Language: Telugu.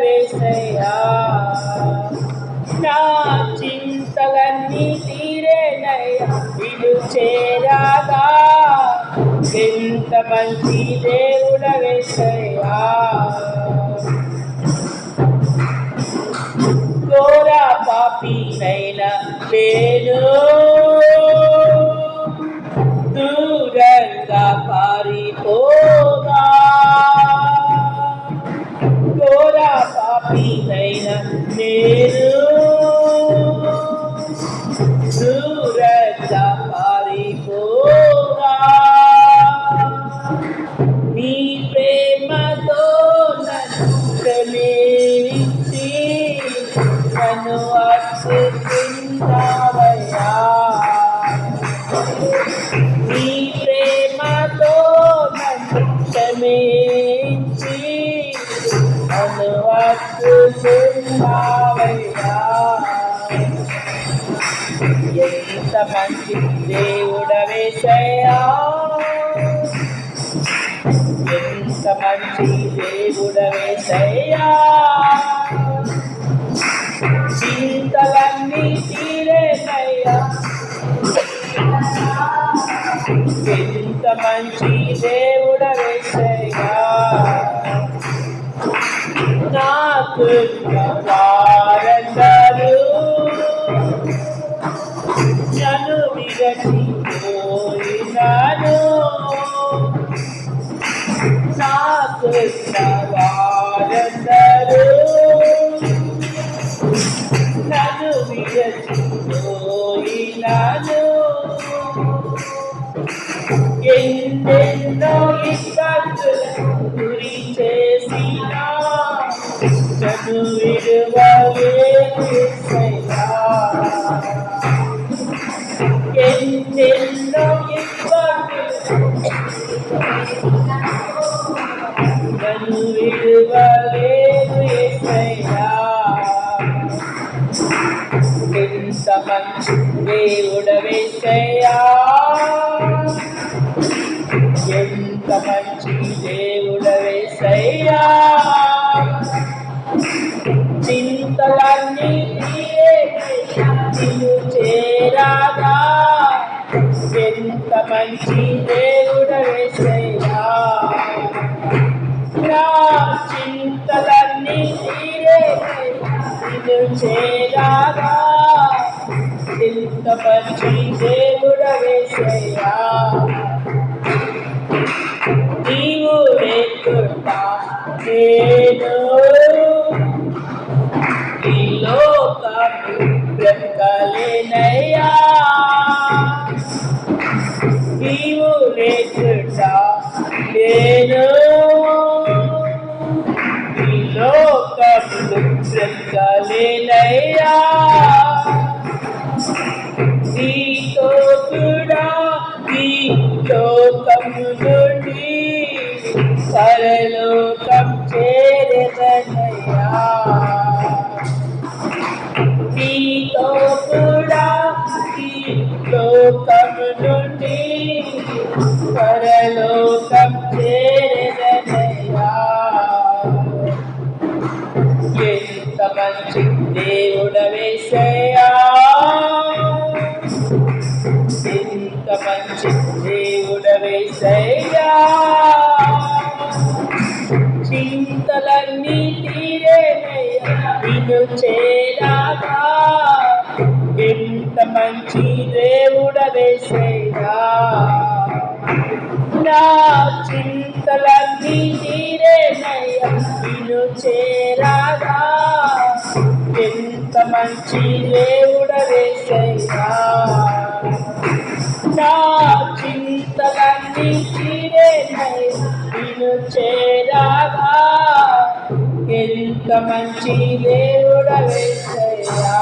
దేవుడవేసయ్యా నా చింతలన్నీ తీరేనయ్యా ఇల్లు చేరాగా ఎంత మంచి దేవుడవేసయ్యా ఘోర పాపినైనా నేను దూరంగా పారిపో ఎంత మంచి దేవుడవేసయ్యా ఎంత మంచి దేవుడవేసయ్యా చింతలన్నీ తీరేనయ్యా ఎంత మంచి దేవుడు వారందరూ నన్ను విరచిపోయినాను నాకు వారందరూ నన్ను విరచిపోయినాను ఎన్నెన్నో ఇబ్బందుల గురి నన్ను విడువలేసయ్యా ఎన్నెన్నో ఇబ్బందులు నన్ను విడువలేదు యేసయ్యా ఎంత మంచి దేవుడవేసయ్యా చేరాగా. ఎంత మంచి దేవుడవేసయ్యా నా చింతలన్నీ తీరేనయ్యా, నిన్ను చేరాగా. ఎంత మంచి దేవుడవేసయ్యా నీవు లేకుండా నేను ఈ లోకము బ్రతకలేనయ్యా నీవు లేకుండా నేను ఈ లోకము బ్రతకలేనయ్యా నీతో కూడా ఈ లోకము నుండి పరలోకం లోకము నుండి పరలోకం చేరదనయ్యా ఎంత మంచి దేవుడవేసయ్యా ఎంత మంచి దేవుడవేసయ్యా చింతలన్నీ తీరేనయ్యా. నిన్ను చేరాగా ఎంత మంచి చింతలన్నీ చేరాగా ఎంత మంచి దేవుడవేసయ్యా నా చింతలన్నీ తీరేనయ్యా చేరాగా ఎంత మంచి దేవుడవేసయ్యా